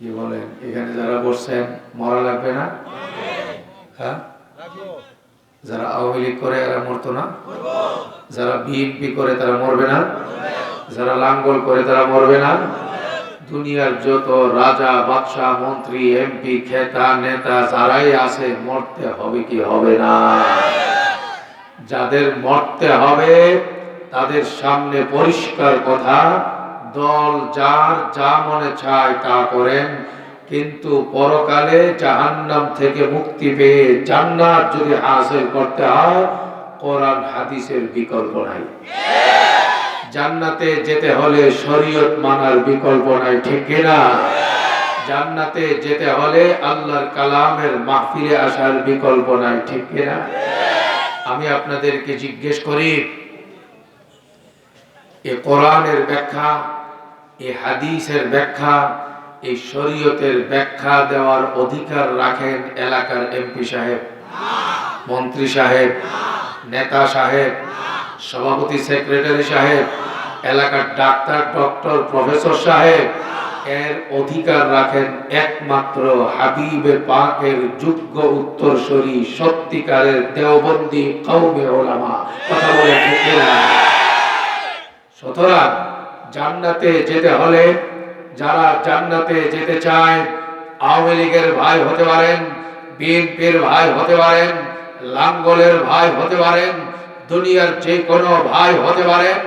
কি বলেন এখানে যারা বসছেন মরা লাগবে না? হ্যাঁ? যারা আওয়ামী লীগ করে, এরা মরতো না? যারা বিএনপি করে, তারা মরবে না? যারা লাঙ্গল করে, তারা মরবে না? দুনিয়ার যত রাজা, বাদশাহ, মন্ত্রী, এমপি, খেতা, নেতা, যারাই আছে, মরতে হবে কি হবে না? যাদের মরতে হবে, তাদের সামনে পরিষ্কার কথা দল যার যা মনে চায় তা করেন। কিন্তু পরকালে জাহান্নাম থেকে মুক্তি পেয়ে জান্নাত যদি হাসিল করতে হয়, কোরআন হাদিসের বিকল্প নাই। জান্নাতে যেতে হলে শরীয়ত মানার বিকল্প নাই, ঠিক কিনা জান্নাতে যেতে হলে আল্লাহর কালামের মাহফিলে আসার বিকল্প নাই, ঠিক কিনা আমি আপনাদেরকে জিজ্ঞেস করি, এ কোরআনের ব্যাখ্যা এ হাদিসের ব্যাখ্যা, এই শরীয়তের ব্যাখ্যা দেওয়ার অধিকার রাখেন এলাকার এমপি সাহেব, মন্ত্রী সাহেব, নেতা সাহেব, সভাপতি সেক্রেটারি সাহেব, এলাকার ডাক্তার, ডক্টর, প্রফেসর সাহেব, এর অধিকার রাখেন একমাত্র হাবিবে পাকের যোগ্য উত্তরসূরি, সত্যিকারের দেওবন্দি কৌমে ওলামা কথা বলে সুতরাং জান্নাতে যেতে হলে, যারা জান্নাতে যেতে চায়, আওয়ামী লীগের ভাই হতে পারেন, বিএনপির ভাই হতে পারেন, লাঙ্গলের ভাই হতে পারেন, দুনিয়ার যে কোনো ভাই হতে পারেন,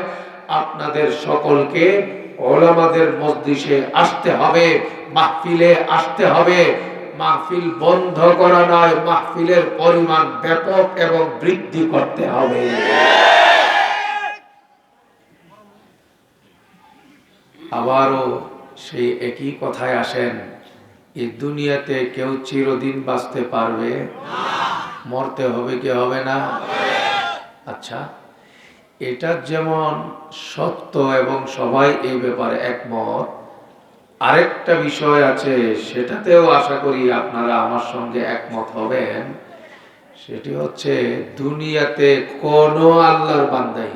আপনাদের সকলকে ওলামাদের মসজিদে আসতে হবে, মাহফিলে আসতে হবে। মাহফিল বন্ধ করা নয়, মাহফিলের পরিমাণ ব্যাপক এবং বৃদ্ধি করতে হবে। আবারও সেই একই কথায় আসেন এই দুনিয়াতে কেউ চিরদিন বাঁচতে পারবে? মরতে হবে কি হবে না? আচ্ছা এটা যেমন সত্য এবং সবাই এই ব্যাপারে একমত, আরেকটা বিষয় আছে, সেটাতেও আশা করি আপনারা আমার সঙ্গে একমত হবেন। সেটি হচ্ছে, দুনিয়াতে কোনো আল্লাহর বান্দাই,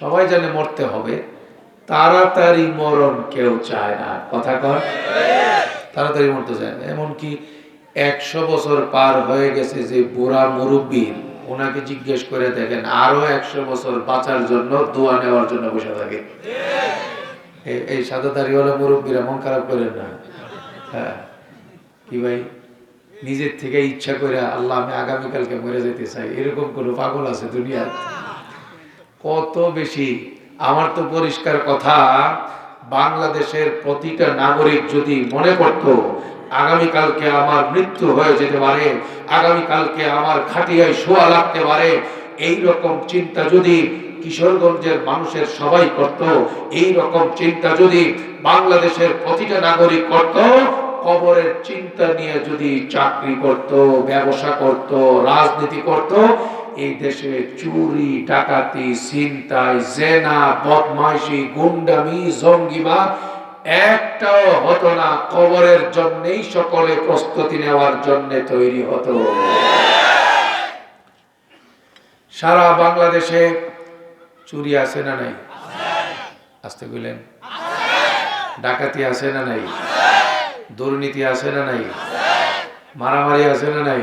সবাই জানে মরতে হবে তাড়াতাড়ি মরণ কেউ চায় না। কথা কর তাড়াতাড়ি মরতে চায় না। এমনকি একশো বছর পার হয়ে গেছে যে বুড়া মুরব্বী ওনাকে জিজ্ঞেস করে দেখেন, আরও একশো বছর বাঁচার জন্য দোয়া নেওয়ার জন্য বসে থাকে। এই- সাদা দাড়িওয়ালা মুরব্বীরা মন খারাপ করেন না। হ্যাঁ। কি ভাই? নিজের থেকে ইচ্ছা করে আল্লাহ আমি আগামীকালকে মরে যেতে চাই। এরকম কোনো পাগল আছে দুনিয়ার কত বেশি আমার তো পরিষ্কার কথা, বাংলাদেশের প্রতিটা নাগরিক যদি মনে করত, আগামীকালকে আমার মৃত্যু হয়ে যেতে পারে, আগামীকালকে আমার খাটিয়ায় শোয়া লাগতে পারে এই রকম চিন্তা যদি কিশোরগঞ্জের মানুষের সবাই করত এই রকম চিন্তা যদি বাংলাদেশের প্রতিটা নাগরিক করত, কবরের চিন্তা নিয়ে যদি চাকরি করত, ব্যবসা করত, রাজনীতি করত এই দেশে চুরি, ডাকাতি, ছিনতাই, জেনা, বদমাইশি, গুন্ডামি, জঙ্গিবাদ একটাও হতো না। কবরের জন্যই সকলে প্রস্তুতি নেওয়ার জন্য তৈরি হতো। সারা বাংলাদেশে চুরি আছে না নাই? আসতে গেলেন ডাকাতি আছে না নাই? দুর্নীতি আছে না নাই? মারামারি আছে না নাই?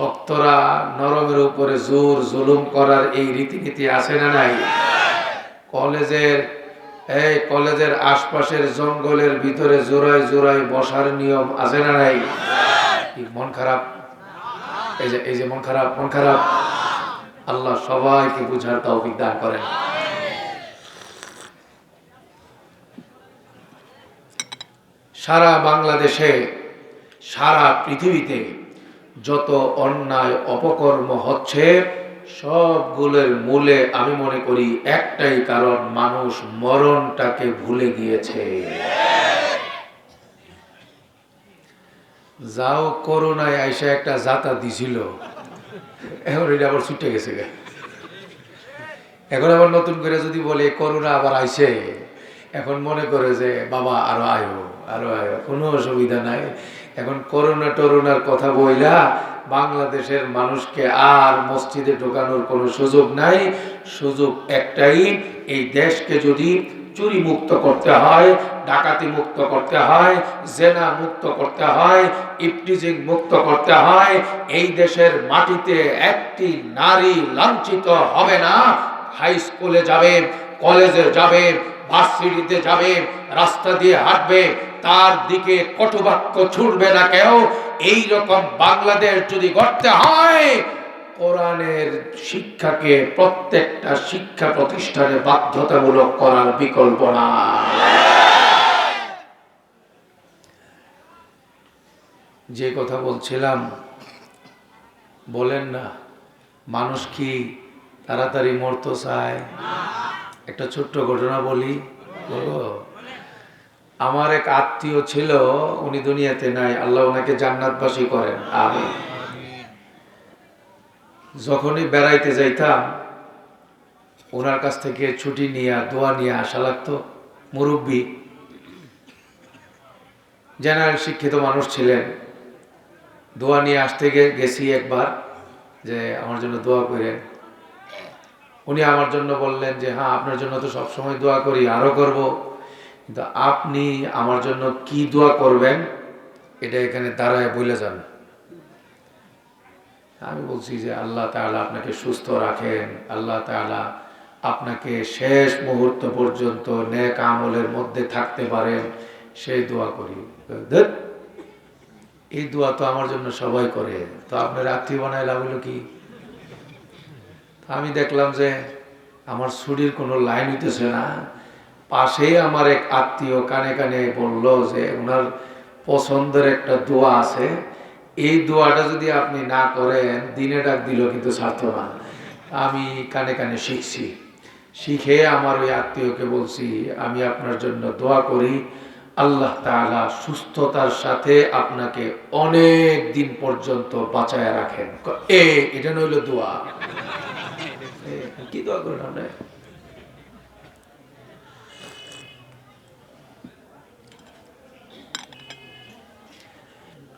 শক্তরা নরমের উপরে জোর জুলুম করার এই রীতিনীতি আছে না নাই? কলেজের, এই কলেজের আশপাশের জঙ্গলের ভিতরে জোড়ায় জোড়ায় বসার নিয়ম আছে না নাই? মন খারাপ? এই যে এই যে মন খারাপ মন খারাপ। আল্লাহ সবাইকে বুঝার তৌফিক দান করেন। সারা বাংলাদেশে, সারা পৃথিবীতে যত অন্যায় অপকর্ম হচ্ছে, সবগুলোর মূলে আমি মনে করি একটাই কারণ, মানুষ মরণটাকে ভুলে গিয়েছে। যাও করোনায় আইসা একটা জাতা দিছিল। এখন এটা আবার ছুটে গেছে। এখন আবার নতুন করে যদি বলে করোনা আবার আইসে। এখন মনে করে যে, বাবা, আরও আয়ো আরও আয়ো। কোনো অসুবিধা নাই। এখন করোনা টরোনার কথা বইলা বাংলাদেশের মানুষকে আর মসজিদে ঢোকানোর কোনো সুযোগ নাই। সুযোগ একটাই, এই দেশকে যদি চুরি মুক্ত করতে হয়, ডাকাতি মুক্ত করতে হয়, জেনা মুক্ত করতে হয়, ইপটিজিং মুক্ত করতে হয়, এই দেশের মাটিতে একটি নারী লাঞ্ছিত হবে না। হাই স্কুলে যাবে, কলেজে যাবে, ভার্সিটিতে যাবে, রাস্তা দিয়ে হাঁটবে তার দিকে কটুবাক্য ছুটবে না কেউ। এই রকম বাংলাদেশ যদি করতে হয়, কোরআনের শিক্ষাকে প্রত্যেকটা শিক্ষা প্রতিষ্ঠানে বাধ্যতামূলক করার বিকল্প না যে কথা বলছিলাম, বলেন না, মানুষ কি তাড়াতাড়ি মরতে চায়? একটা ছোট্ট ঘটনা বলি। বলব আমার এক আত্মীয় ছিল, উনি দুনিয়াতে নাই, আল্লাহ ওনাকে জান্নাতবাসী করেন আমি যখনই বেড়াইতে যাইতাম, ওনার কাছ থেকে ছুটি নিয়ে, দোয়া নিয়ে আসা লাগতো, মুরব্বী। জেনারেল শিক্ষিত মানুষ ছিলেন। দোয়া নিয়ে আসতে গেছি একবার, যে আমার জন্য দোয়া করেন। উনি আমার জন্য বললেন যে হ্যাঁ আপনার জন্য তো সবসময় দোয়া করি আরও করব। কিন্তু আপনি আমার জন্য কি দোয়া করবেন, এটা এখানে দাঁড়ায় বলে যান। আমি বলছি যে আল্লাহ তাআলা আপনাকে সুস্থ রাখেন, আল্লাহ তাআলা আপনাকে শেষ মুহূর্ত পর্যন্ত নেক আমলের মধ্যে থাকতে পারেন, সেই দোয়া করি। এই দোয়া তো আমার জন্য সবাই করে। তো আপনার আত্মীয় বানায় লাগল কি? আমি দেখলাম যে আমার ছুরির কোনো লাইন হইতেছে না। পাশেই আমার এক আত্মীয় কানে কানে বলল যে ওনার পছন্দের একটা দোয়া আছে। এই দোয়াটা যদি আপনি না করেন, দিনে ডাক দিল কিন্তু সার্থ না। আমি কানে কানে শিখছি। শিখে আমার ওই আত্মীয়কে বলছি, আমি আপনার জন্য দোয়া করি। আল্লাহ তাআলা সুস্থতার সাথে আপনাকে অনেক দিন পর্যন্ত বাঁচায় রাখেন। এ, এটা নইল দোয়া। কি দোয়া করেন আপনি?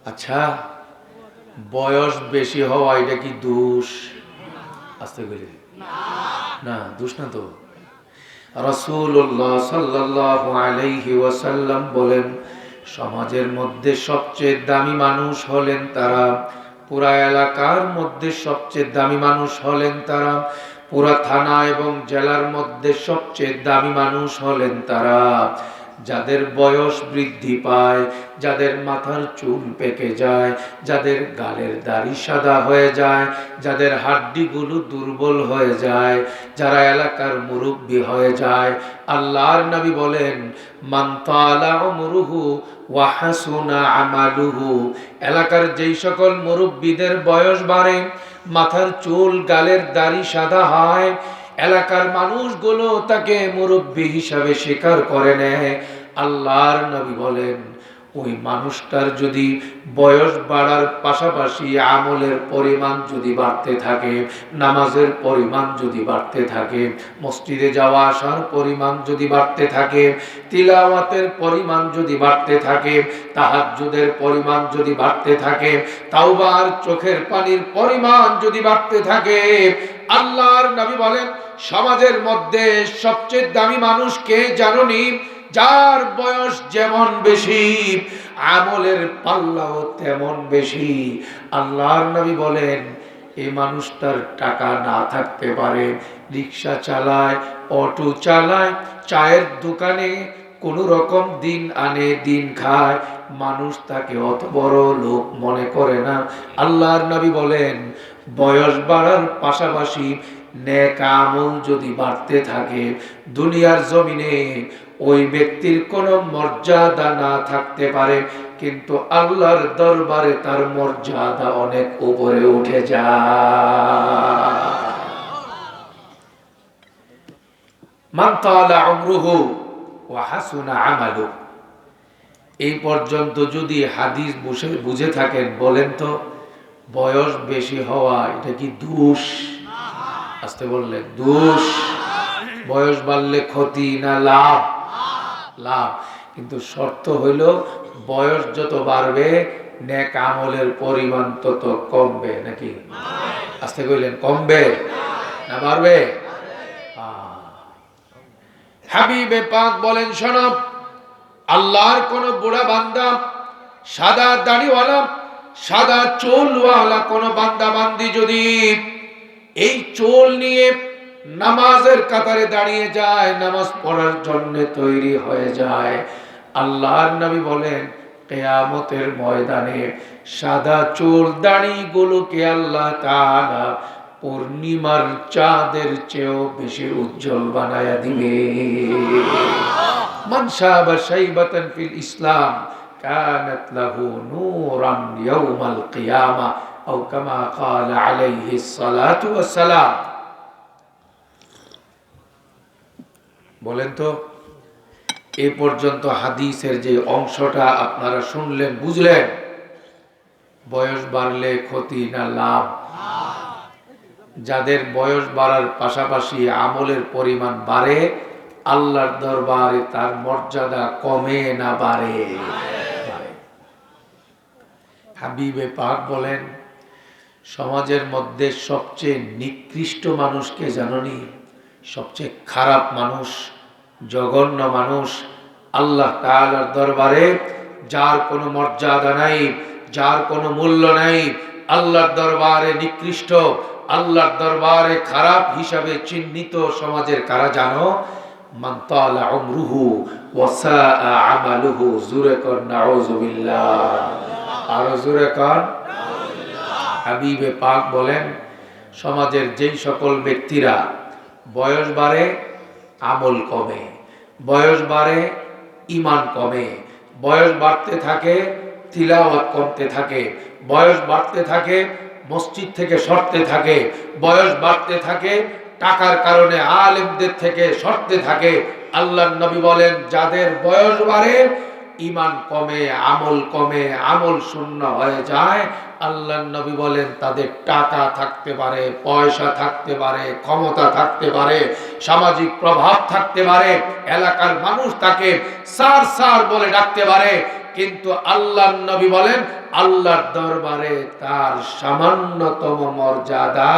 আচ্ছা বয়স বেশি হওয়া এটা কি দোষ? আস্তে করে। না, দোষ না তো। রসুল্লাহ সাল্লাল্লাহু আলাইহি ওয়াসাল্লাম বলেন, সমাজের মধ্যে সবচেয়ে দামি মানুষ হলেন তারা, পুরা এলাকার মধ্যে সবচেয়ে দামি মানুষ হলেন তারা, পুরা থানা এবং জেলার মধ্যে সবচেয়ে দামি মানুষ হলেন তারা। যাদের বয়স বৃদ্ধি পায়, যাদের মাথার চুল পেকে যায়, যাদের গালের দাড়ি সাদা হয়ে যায়, যাদের হাড্ডিগুলো দুর্বল হয়ে যায়, যারা এলাকার মুরব্বী হয়ে যায়, আল্লাহর নবী বলেন মান্তালা মুরুহু ওয়াহাসুনা আমালুহু। এলাকার যেই সকল মুরব্বীদের বয়স বাড়ে, মাথার চুল, গালের দাড়ি সাদা হয়, এলাকার মানুষগুলো তাকে মুরব্বী হিসাবে স্বীকার করে নেয়। আল্লাহর নবী বলেন, ওই মানুষটার যদি বয়স বাড়ার পাশাপাশি আমলের পরিমাণ যদি বাড়তে থাকে, নামাজের পরিমাণ যদি বাড়তে থাকে, মসজিদে যাওয়া আসার পরিমাণ যদি বাড়তে থাকে, তিলাওয়াতের পরিমাণ যদি বাড়তে থাকে, তাহাজ্জুদের পরিমাণ যদি বাড়তে থাকে, তাওবার চোখের পানির পরিমাণ যদি বাড়তে থাকে, আল্লাহর নবী বলেন, সমাজের মধ্যে সবচেয়ে দামি মানুষ কে জাননি? যার বয়স যেমন বেশি, আমলের পাল্লাও তেমন বেশি। আল্লাহর নবী বলেন এই মানুষটার টাকা না থাকতে পারে, রিক্সা চালায়, অটো চালায়, চায়ের দোকানে কোনো রকম দিন আনে, দিন খায়, মানুষ তাকে অত বড় লোক মনে করে না। আল্লাহর নবী বলেন, বয়স বাড়ার পাশাপাশি নেক আমল যদি বাড়তে থাকে, দুনিয়ার জমিনে ওই ব্যক্তির কোনো মর্যাদা না থাকতে পারে, কিন্তু আল্লাহর দরবারে তার মর্যাদা অনেক উপরে উঠে যায়। মান এই পর্যন্ত যদি হাদিস বুঝে বুঝে থাকেন, বলেন তো, বয়স বেশি হওয়া এটা কি দোষ? আসতে বললেন, দোষ। বয়স বাড়লে ক্ষতি না লাভ? লাভ। কিন্তু শর্ত হইল, বয়স যত বাড়বে, নেক আমলের পরিমাণ তত কমবে, নাকি? আসতে কইলেন, কমবে না বাড়বে? হাবিবে পাক বলেন শোনব আল্লাহর কোন বুড়া বান্দা, সাদা দাড়িওয়ালা, সাদা চোলওয়ালা কোন বান্দা বান্দি যদি এই চোল নিয়ে নামাজের কাতারে দাঁড়িয়ে যায়, নামাজ পড়ার জন্য তৈরি হয়ে যায়। আল্লাহর নবী বলেন, কেয়ামতের ময়দানে সাদা চোল দাড়িগুলোকে আল্লাহ পূর্ণিমার চাঁদের চেয়েও বেশি উজ্জ্বল বানায়া দিবে। মান শাবা শাইবাতান ফিল ইসলাম, কানাত লাহু কামা ক্বালা আলাইহিস সালাতু সালাম। বলেন তো, এ পর্যন্ত হাদিসের যে অংশটা আপনারা শুনলেন, বুঝলেন? বয়স বাড়লে ক্ষতি না লাভ? যাদের বয়স বাড়ার পাশাপাশি আমলের পরিমাণ বাড়ে, আল্লাহর দরবারে তার মর্যাদা কমে না বাড়ে। হাবিবে পাক বলেন, সমাজের মধ্যে সবচেয়ে নিকৃষ্ট মানুষকে জাননি? সবচেয়ে খারাপ মানুষ, জঘন্য মানুষ আল্লাহ তাআলার দরবারে, যার কোনো মর্যাদা নাই, যার কোনো মূল্য নাই, আল্লাহর দরবারে নিকৃষ্ট, আল্লাহর দরবারে খারাপ হিসাবে চিহ্নিত সমাজের কারা জানো? পাক বলেন, সমাজের যেই সকল ব্যক্তিরা বয়স বাড়ে, আমল কমে। বয়স বাড়ে ইমান কমে। বয়স বাড়তে থাকে, তিলাওয়াত কমতে থাকে। বয়স বাড়তে থাকে, মসজিদ থেকে সরতে থাকে। বয়স বাড়তে থাকে, টাকার কারণে আলেমদের থেকে সরতে থাকে। আল্লাহ নবী বলেন, যাদের বয়স বাড়ে ইমান কমে, আমল কমে, আমল শূন্য হয়ে যায়। আল্লাহ নবী বলেন, তাদের টাকা থাকতে পারে, পয়সা থাকতে পারে, ক্ষমতা থাকতে পারে, সামাজিক প্রভাব থাকতে পারে, এলাকার মানুষ তাকে সার সার বলে ডাকতে পারে। কিন্তু আল্লাহ নবী বলেন, আল্লাহর দরবারে তার সামান্যতম মর্যাদা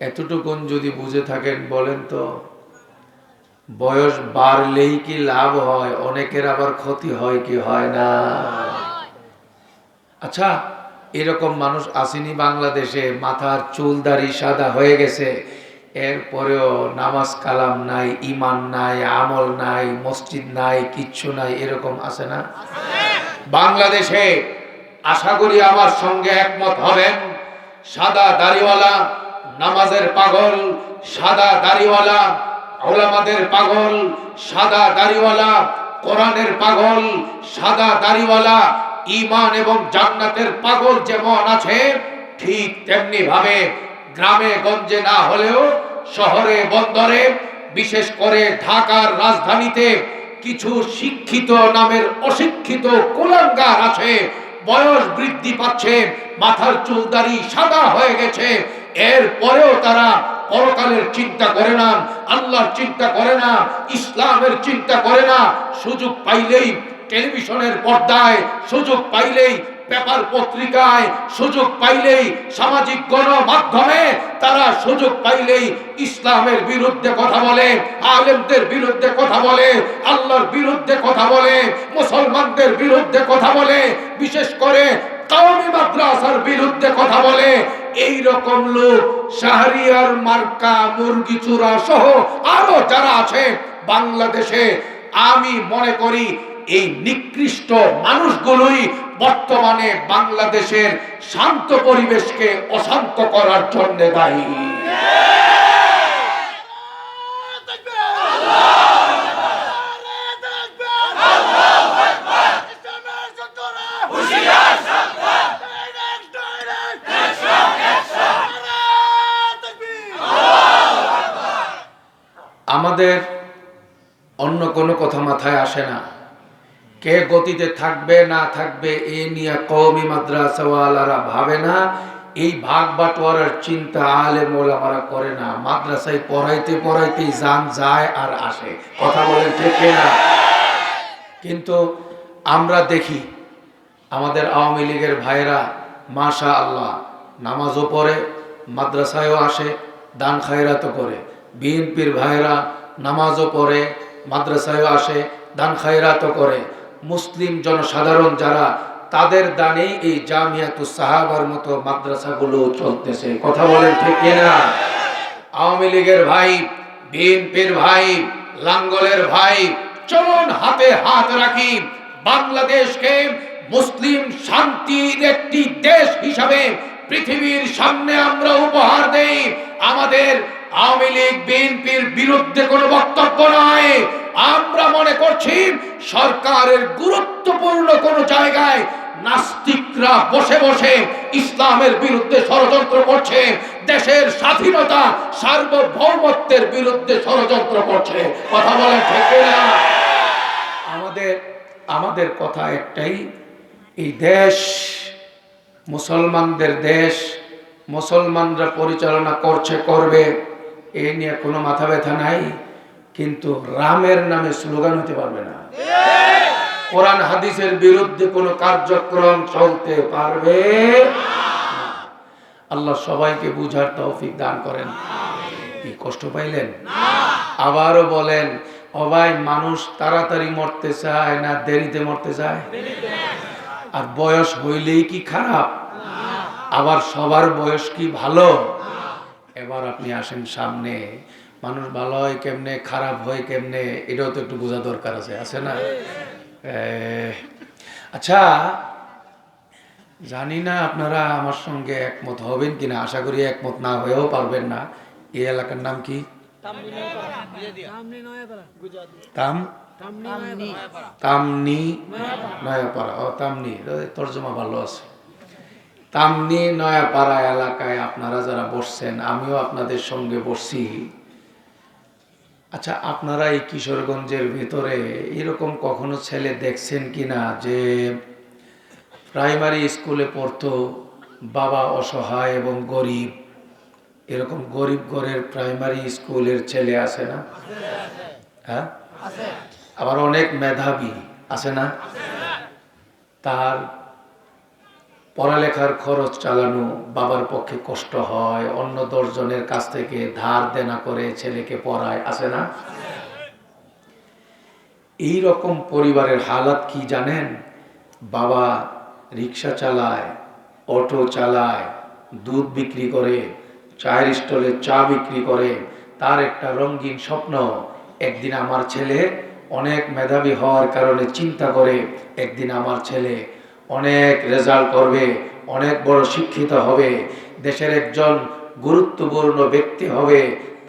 এতটুকুন যদি বুঝে থাকেন, বলেন তো বয়স বাড়লেই কি লাভ হয়? অনেকের আবার ক্ষতি হয় কি হয় না? আচ্ছা এরকম মানুষ আসেনি বাংলাদেশে, মাথার চুল দাড়ি সাদা হয়ে গেছে, এরপরেও নামাজ কালাম নাই ইমান নাই, আমল নাই, মসজিদ নাই, কিচ্ছু নাই, এরকম আছে না? বাংলাদেশে আশা করি আমার সঙ্গে একমত হবেন, সাদা দাড়িওয়ালা, নামাজের পাগল, সাদা দাড়িওয়ালা ওলামাদের পাগল, সাদা দাড়িওয়ালা, কোরআনের পাগল, সাদা দাড়িওয়ালা ইমান এবং জান্নাতের পাগল যেমন আছে, ঠিক তেমনি ভাবে গ্রামে, গঞ্জে না হলেও শহরে, বন্দরে, বিশেষ করে ঢাকার রাজধানীতে কিছু শিক্ষিত নামের অশিক্ষিত কুলাঙ্গার আছে, বয়স বৃদ্ধি পাচ্ছে, মাথার চুলদারি সাদা হয়ে গেছে এর পরেও তারা পরকালের চিন্তা করে না, আল্লাহর চিন্তা করে না, ইসলামের চিন্তা করে না, সুযোগ পাইলেই টেলিভিশনের পর্দায়, সুযোগ পাইলেই পেপার পত্রিকায়, সুযোগ পাইলেই সামাজিক গণমাধ্যমে তারা সুযোগ পাইলেই ইসলামের বিরুদ্ধে কথা বলে, আলেমদের বিরুদ্ধে কথা বলে, আল্লাহর বিরুদ্ধে কথা বলে, মুসলমানদের বিরুদ্ধে কথা বলে, বিশেষ করে কাওমি মাদ্রাসার বিরুদ্ধে কথা বলে এই রকম লোক শাহরিয়ার মার্কা, মুরগি চূড়া সহ আরও যারা আছে বাংলাদেশে, আমি মনে করি এই নিকৃষ্ট মানুষগুলোই বর্তমানে বাংলাদেশের শান্ত পরিবেশকে অশান্ত করার জন্য দায়ী। আমাদের অন্য কোনো কথা মাথায় আসে না। কে গতিতে থাকবে, না থাকবে, এ নিয়ে কওমি মাদ্রাসাওয়ালারা ভাবে না। এই ভাগ বাটোয়ারার চিন্তা আলে মোলামারা করে না। মাদ্রাসায় পড়াইতে পড়াইতেই যান যায় আর আসে। কথা বলেন ঠিক না কিন্তু আমরা দেখি, আমাদের আওয়ামী লীগের ভাইয়েরা মাশা আল্লাহ নামাজও পড়ে, মাদ্রাসায়ও আসে, দান খায়রাতও করে। বিএনপির ভাইরা নামাজও পড়ে, মাদ্রাসায়ও আসে, দান খায়রাতও করে। মুসলিম জনসাধারণ যারা, তাদের দানে এই জামিয়াতুস সাহাবার মতো মাদ্রাসাগুলো চলতেছে। কথা বলেন ঠিক কিনা? আওয়ামী লীগের ভাই, বিএনপির ভাই, লাঙ্গলের ভাই, চলুন হাতে হাত রাখি। বাংলাদেশকে মুসলিম শান্তির একটি দেশ হিসাবে পৃথিবীর সামনে আমরা উপহার দেই। আমাদের আওয়ামী লীগ, বিএনপির বিরুদ্ধে কোনো বক্তব্য নয় আমরা মনে করছি সরকারের গুরুত্বপূর্ণ কোন জায়গায় নাস্তিকরা বসে বসে ইসলামের বিরুদ্ধে ষড়যন্ত্র করছে, দেশের স্বাধীনতা, সার্বভৌমত্বের বিরুদ্ধে ষড়যন্ত্র করছে। কথা বলেন ঠিক না আমাদের আমাদের কথা একটাই, এই দেশ মুসলমানদের দেশ, মুসলমানরা পরিচালনা করছে, করবে। এ নিয়ে কোনো মাথা ব্যথা নাই, কিন্তু রামের নামে স্লোগান হতে পারবে না। কোরআন হাদিসের বিরুদ্ধে কোনো কার্যক্রম চলতে পারবে আল্লাহ সবাইকে বুঝার তৌফিক দান করেন। কি কষ্ট পাইলেন? আবারও বলেন অবাই মানুষ তাড়াতাড়ি মরতে চায় না, দেরিতে মরতে চায়? আর বয়স হইলেই কি খারাপ? আবার সবার বয়স কি ভালো? এবার আপনি আসেন সামনে। মানুষ ভালো হয় কেমনে খারাপ হয় কেমনে এটাও তো একটু বোঝা দরকার আছে আছে না? আচ্ছা জানি না আপনারা আমার সঙ্গে একমত হবেন কিনা আশা করি একমত না হয়েও পারবেন না। এই এলাকার নাম কি? তাম তামনি নয়াপাড়া। ও তামনি। তর্জমা ভালো আছে। তামনি নয়াপাড়া এলাকায় আপনারা যারা বসছেন আমিও আপনাদের সঙ্গে বসছি। আচ্ছা আপনারা এই কিশোরগঞ্জের ভেতরে এরকম কখনো ছেলে দেখছেন কি না যে প্রাইমারি স্কুলে পড়তো বাবা অসহায় এবং গরিব? এরকম গরিব ঘরের প্রাইমারি স্কুলের ছেলে আছে না? হ্যাঁ? আবার অনেক মেধাবী আছে না? তার পড়ালেখার খরচ চালানো, বাবার পক্ষে কষ্ট হয়, অন্য দশজনের কাছ থেকে ধার দেনা করে ছেলেকে পড়ায় আসে না? এই রকম পরিবারের হালাত কি জানেন? বাবা রিক্সা চালায়, অটো চালায়, দুধ বিক্রি করে, চায়ের স্টলে চা বিক্রি করে, তার একটা রঙিন স্বপ্ন, একদিন আমার ছেলে অনেক মেধাবী হওয়ার কারণে চিন্তা করে, একদিন আমার ছেলে অনেক রেজাল্ট করবে, অনেক বড় শিক্ষিত হবে, দেশের একজন গুরুত্বপূর্ণ ব্যক্তি হবে,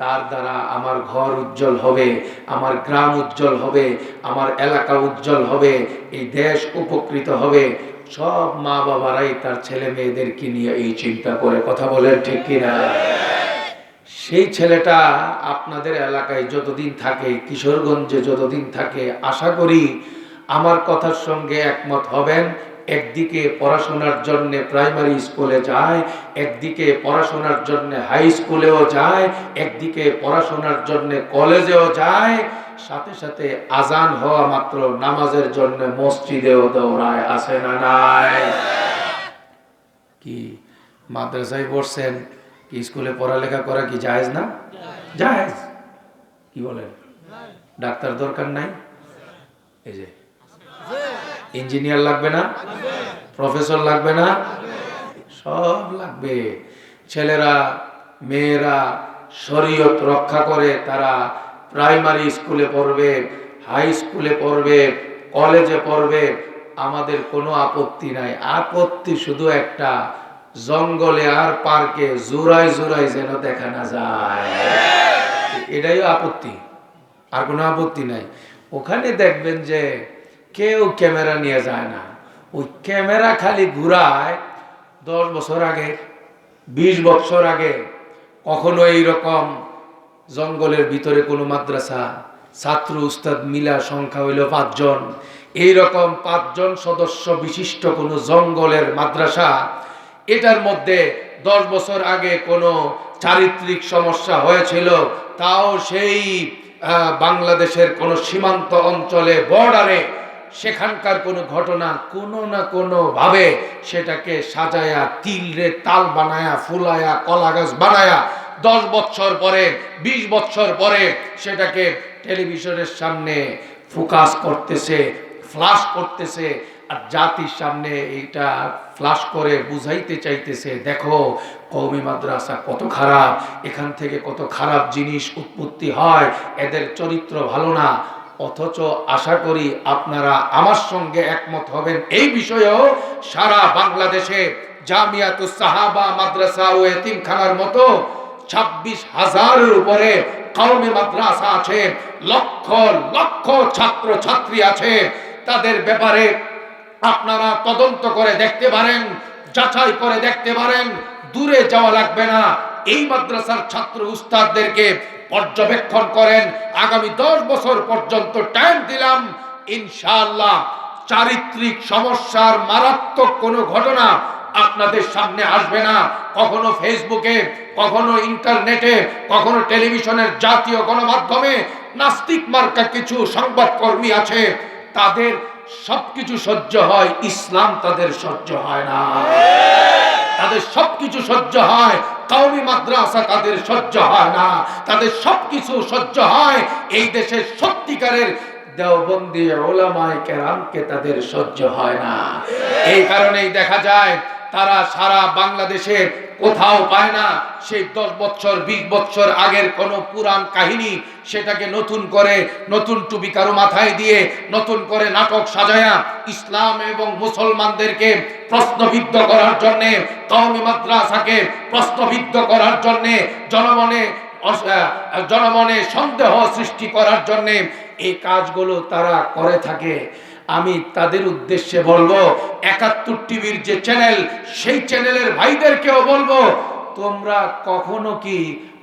তার দ্বারা আমার ঘর উজ্জ্বল হবে, আমার গ্রাম উজ্জ্বল হবে, আমার এলাকা উজ্জ্বল হবে, এই দেশ উপকৃত হবে। সব মা বাবারাই তার ছেলে মেয়েদেরকে নিয়ে এই চিন্তা করে কথা বলেন ঠিক কিনা? সেই ছেলেটা আপনাদের এলাকায় যতদিন থাকে, কিশোরগঞ্জে যতদিন থাকে, আশা করি আমার কথার সঙ্গে একমত হবেন। একদিকে পড়াশোনার জন্য প্রাইমারি স্কুলে যায়, একদিকে পড়াশোনার জন্য হাই স্কুলেও যায়, একদিকে পড়াশোনার জন্য কলেজেও যায়, সাথে সাথে আজান হওয়া মাত্র নামাজের জন্য মসজিদেও দৌড়ায় আসে না নাই? কি মাদ্রাসায় পড়ছেন, কি স্কুলে পড়ালেখা করা কি জায়েজ না? জায়েজ। কি বলেন? ডাক্তার দরকার নাই? এই যে ইঞ্জিনিয়ার লাগবে না? প্রফেসর লাগবে না? সব লাগবে। ছেলেরা, মেয়েরা শরীয়ত রক্ষা করে তারা প্রাইমারি স্কুলে পড়বে, হাই স্কুলে পড়বে, কলেজে পড়বে। আমাদের কোনো আপত্তি নাই। আপত্তি শুধু একটা, জঙ্গলে আর পার্কে জোড়ায় জোড়ায় যেন দেখা না যায়। এটাই আপত্তি। আর কোনো আপত্তি নাই। ওখানে দেখবেন যে কেউ ক্যামেরা নিয়ে যায় না। ওই ক্যামেরা খালি ঘুরায় দশ বছর আগে, বিশ বছর আগে, কখনো এইরকম জঙ্গলের ভিতরে কোনো মাদ্রাসা, ছাত্র, উস্তাদ, মিলা, সংখ্যা হইল পাঁচজন। এইরকম পাঁচজন সদস্য বিশিষ্ট কোনো জঙ্গলের মাদ্রাসা, এটার মধ্যে দশ বছর আগে কোনো চারিত্রিক সমস্যা হয়েছিল, তাও সেই বাংলাদেশের কোনো সীমান্ত অঞ্চলে বর্ডারে সেখানকার কোনো ঘটনা কোনো না কোনো ভাবে সেটাকে সাজায়া তিল রে তাল বানায়া, ফুলায়া কলা গাছ বানায়া, দশ বছর পরে, বিশ বছর পরে সেটাকে টেলিভিশনের সামনে ফোকাস করতেছে, ফ্লাশ করতেছে আর জাতির সামনে এটা ফ্লাশ করে বুঝাইতে চাইতেছে, দেখো কৌমি মাদ্রাসা কত খারাপ, এখান থেকে কত খারাপ জিনিস উৎপত্তি হয়, এদের চরিত্র ভালো না অথচ আশা করি আপনারা আমার সঙ্গে একমত হবেন। এই বিষয়েও সারা বাংলাদেশে জামিয়াতুস সাহাবা মাদ্রাসা ও এতিমখানার মতো ছাব্বিশ হাজারের উপরে কওমি মাদ্রাসা আছে, লক্ষ লক্ষ ছাত্র ছাত্রী আছে। তাদের ব্যাপারে আপনারা তদন্ত করে দেখতে পারেন, যাচাই করে দেখতে পারেন, দূরে যাওয়া লাগবে না। এই মাদ্রাসার ছাত্র উস্তাদদেরকে পর্যবেক্ষণ করেন। আগামী দশ বছর পর্যন্ত টাইম দিলাম। ইনশাআল্লাহ চারিত্রিক সমস্যার মারাত্মক কোনো ঘটনা আপনাদের সামনে আসবে না। কখনো ফেসবুকে কখনো ইন্টারনেটে কখনো টেলিভিশনের জাতীয় গণমাধ্যমে নাস্তিক মার্কা কিছু সংবাদকর্মী আছে, তাদের সবকিছু সহ্য হয়, ইসলাম তাদের সহ্য হয় না। তাদের সবকিছু সহ্য হয় কাউমি মাদ্রাসা তাদের সহ্য হয় না। তাদের সবকিছু সহ্য হয়। এই দেশের সত্যিকারের দেওবন্দি ওলামায় কেরামকে তাদের সহ্য হয় না। এই কারণেই দেখা যায় তারা সারা বাংলাদেশে কোথাও পায় না। সেই দশ বছর, বিশ বছর আগের কোন পুরাণ কাহিনী সেটাকে নতুন করে, নতুন টুপি কারও মাথায় দিয়ে, নতুন করে নাটক সাজায়া ইসলাম এবং মুসলমানদেরকে প্রশ্নবিদ্ধ করার জন্যে কওমি মাদ্রাসাকে প্রশ্নবিদ্ধ করার জন্যে, জনমনে জনমনে সন্দেহ সৃষ্টি করার জন্যে এই কাজগুলো তারা করে থাকে। আমি তাদের উদ্দেশ্যে বলব, একাত্তর টিভির যে চ্যানেল সেই চ্যানেলের ভাইদেরকেও বলব, তোমরা কখনো কি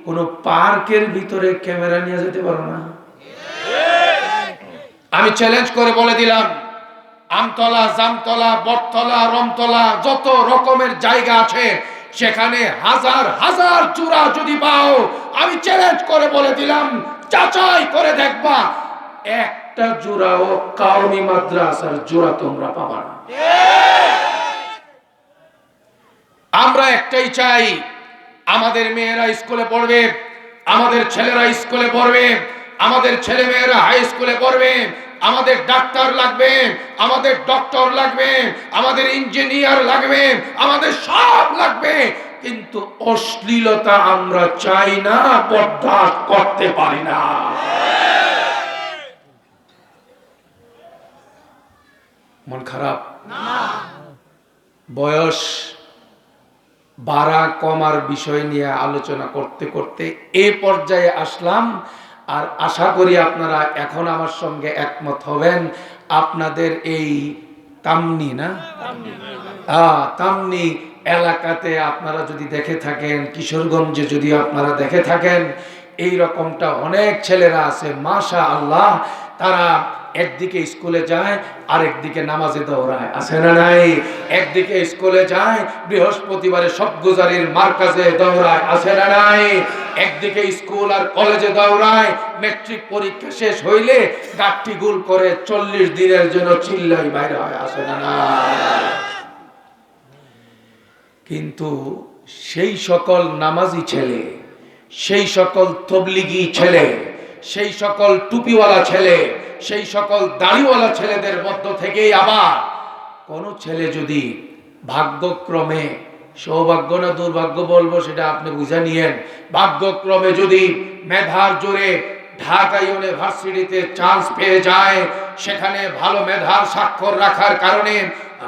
কোনো পার্কের ভিতরে ক্যামেরা নিয়ে যেতে পারো না? আমি চ্যালেঞ্জ করে বলে দিলাম, আমতলা, জামতলা, বটতলা, রমতলা, যত রকমের জায়গা আছে, সেখানে হাজার হাজার চূড়া যদি পাও, আমি চ্যালেঞ্জ করে বলে দিলাম, যাচাই করে দেখবা একটা জোড়াও কাউমি মাদ্রাসার জোড়া তোমরা পাবা না। আমরা একটাই চাই, আমাদের মেয়েরা স্কুলে পড়বে, আমাদের ছেলেরা স্কুলে পড়বে, আমাদের ছেলে মেয়েরা হাই স্কুলে পড়বে, আমাদের ডাক্তার লাগবে, আমাদের ডক্টর লাগবে, আমাদের ইঞ্জিনিয়ার লাগবে, আমাদের সব লাগবে। কিন্তু অশ্লীলতা আমরা চাই না, বরদাস্ত করতে পারি না। মন খারাপ? বয়স বাড়া কমার বিষয় নিয়ে আলোচনা করতে করতে এ পর্যায়ে আসলাম। আর আশা করি আপনারা এখন আমার সঙ্গে একমত হবেন। আপনাদের এই তামনি না? আহ, তামনি এলাকাতে আপনারা যদি দেখে থাকেন কিশোরগঞ্জে যদি আপনারা দেখে থাকেন এই রকমটা অনেক ছেলেরা আছে মাশা আল্লাহ তারা একদিকে স্কুলে যায়, আরেকদিকে নামাজে দৌড়ায়। আছে না নাই? একদিকে স্কুলে যায়, বৃহস্পতিবারে সব গুজারির মার্কাজে দৌড়ায়। আছে না নাই? একদিকে স্কুল আর কলেজে দৌড়ায়। মেট্রিক পরীক্ষা শেষ হইলে গাঠটি গুল করে চল্লিশ দিনের জন্য চিল্লাই বাইরে হয়। আছে না নাই? কিন্তু সেই সকল নামাজি ছেলে, সেই সকল তবলিগি ছেলে, সেই সকল টুপিওয়ালা ছেলে সেই সকল দাড়িওয়ালা ছেলেদের মধ্য থেকেই আবার কোন ছেলে যদি ভাগ্যক্রমে সৌভাগ্য না দুর্ভাগ্য বলব সেটা আপনি বুঝে নিয়েন। ভাগ্যক্রমে যদি মেধার জোরে ঢাকা ইউনিভার্সিটিতে চান্স পেয়ে যায়, সেখানে ভালো মেধার স্বাক্ষর রাখার কারণে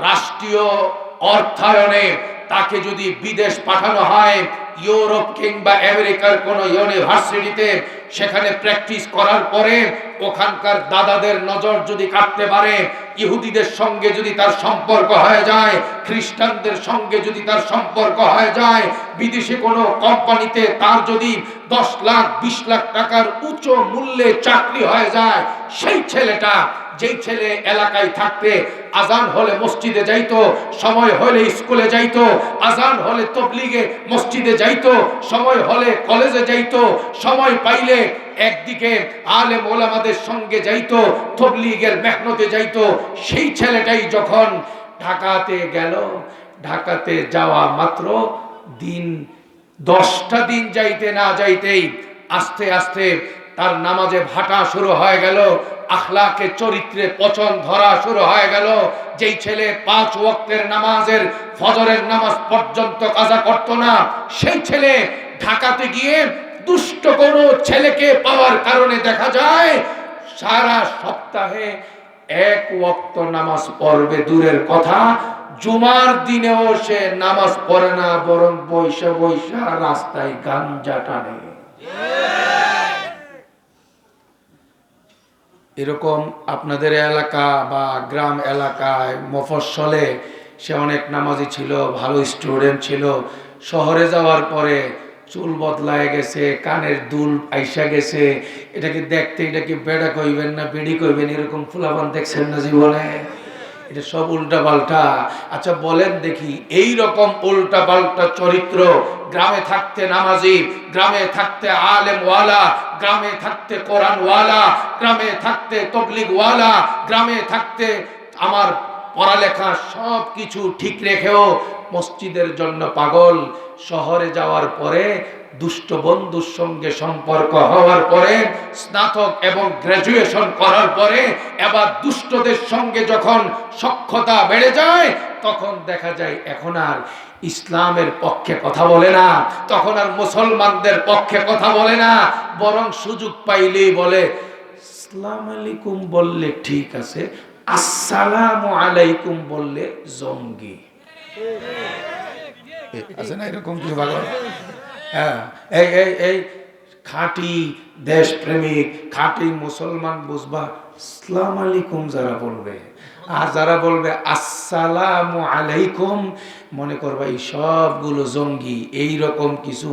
রাষ্ট্রীয় অর্থায়নে তাকে যদি বিদেশ পাঠানো হয় ইউরোপ কিংবা আমেরিকার কোন ইউনিভার্সিটিতে সেখানে প্র্যাকটিস করার পরে ওখানকার দাদাদের নজর যদি কাটতে পারে, ইহুদিদের সঙ্গে যদি তার সম্পর্ক হয়ে যায়, খ্রিস্টানদের সঙ্গে যদি তার সম্পর্ক হয়ে যায়, বিদেশে কোনো কোম্পানিতে তার যদি দশ লাখ, বিশ লাখ টাকার উচ্চ মূল্যে চাকরি হয়ে যায়, সেই ছেলেটা যেই ছেলে এলাকায় থাকতে আজান হলে মসজিদে যাইতো, সময় হলে স্কুলে যাইতো, আজান হলে তবলিগে মসজিদে যাইতো, সময় হলে কলেজে যাইতো, সময় পাইলে একদিকে আলে মোলামাদের সঙ্গে যাইতো, তবলিগের মেহনতে যাইতো, সেই ছেলেটাই যখন ঢাকাতে গেল, ঢাকাতে যাওয়া মাত্র দিন দশটা দিন যাইতে না যাইতেই আস্তে আস্তে তার নামাজে ভাটা শুরু হয়ে গেল, আখলাকে, চরিত্রে পচন ধরা শুরু হয়ে গেল। যেই ছেলে পাঁচ ওয়াক্তের নামাজের ফজরের নামাজ পর্যন্ত কাজা করত না, সেই ছেলে ঢাকাতে গিয়ে দুষ্ট কোনো ছেলেকে পাওয়ার কারণে দেখা যায়, সারা সপ্তাহে এক ওয়াক্ত নামাজ পড়বে দূরের কথা। জুমার দিনেও সে নামাজ পড়ে না, বরং বৈশা বৈশা রাস্তায় গাঞ্জা টানে। এরকম আপনাদের এলাকা বা গ্রাম এলাকায় মফস্বলে সে অনেক নামাজি ছিল, ভালো স্টুডেন্ট ছিল। শহরে যাওয়ার পরে চুল বদলায় গেছে, কানের দুল আইসা গেছে। এটাকে দেখতে এটাকে বেড়া কইবেন না বেড়ি কইবেন? এরকম ফুলাবান দেখছেন না জীবনে? এটা সব উল্টা পাল্টা। আচ্ছা বলেন দেখি, এই রকম উল্টা পাল্টা চরিত্র গ্রামে থাকতে নামাজি, গ্রামে থাকতে আলেম ওয়ালা গ্রামে থাকতে কোরআন ওয়ালা গ্রামে থাকতে তবলিগ ওয়ালা গ্রামে থাকতে আমার পড়ালেখা সব কিছু ঠিক রেখেও মসজিদের জন্য পাগল। শহরে যাওয়ার পরে দুষ্ট বন্ধুর সঙ্গে সম্পর্ক হওয়ার পরে, স্নাতক এবং গ্রাজুয়েশন করার পরে, এবার দুষ্টদের সঙ্গে যখন সক্ষতা বেড়ে যায়, তখন দেখা যায় এখন আর ইসলামের পক্ষে কথা বলে না, তখন আর মুসলমানদের পক্ষে কথা বলে না, বরং সুযোগ পাইলেই বলে আসসালাম আলাইকুম বললে ঠিক আছে আসসালামু আলাইকুম বললে জঙ্গি। আছে না এরকম কিছু ভাগবত হ্যাঁ এই এই এই খাঁটি দেশপ্রেমিক, খাঁটি মুসলমান বুঝবা, আসসালাম আলাইকুম যারা বলবে। আর যারা বলবে, আসসালামু আলাইকুম, মনে করবা এই সবগুলো জঙ্গি এই রকম কিছু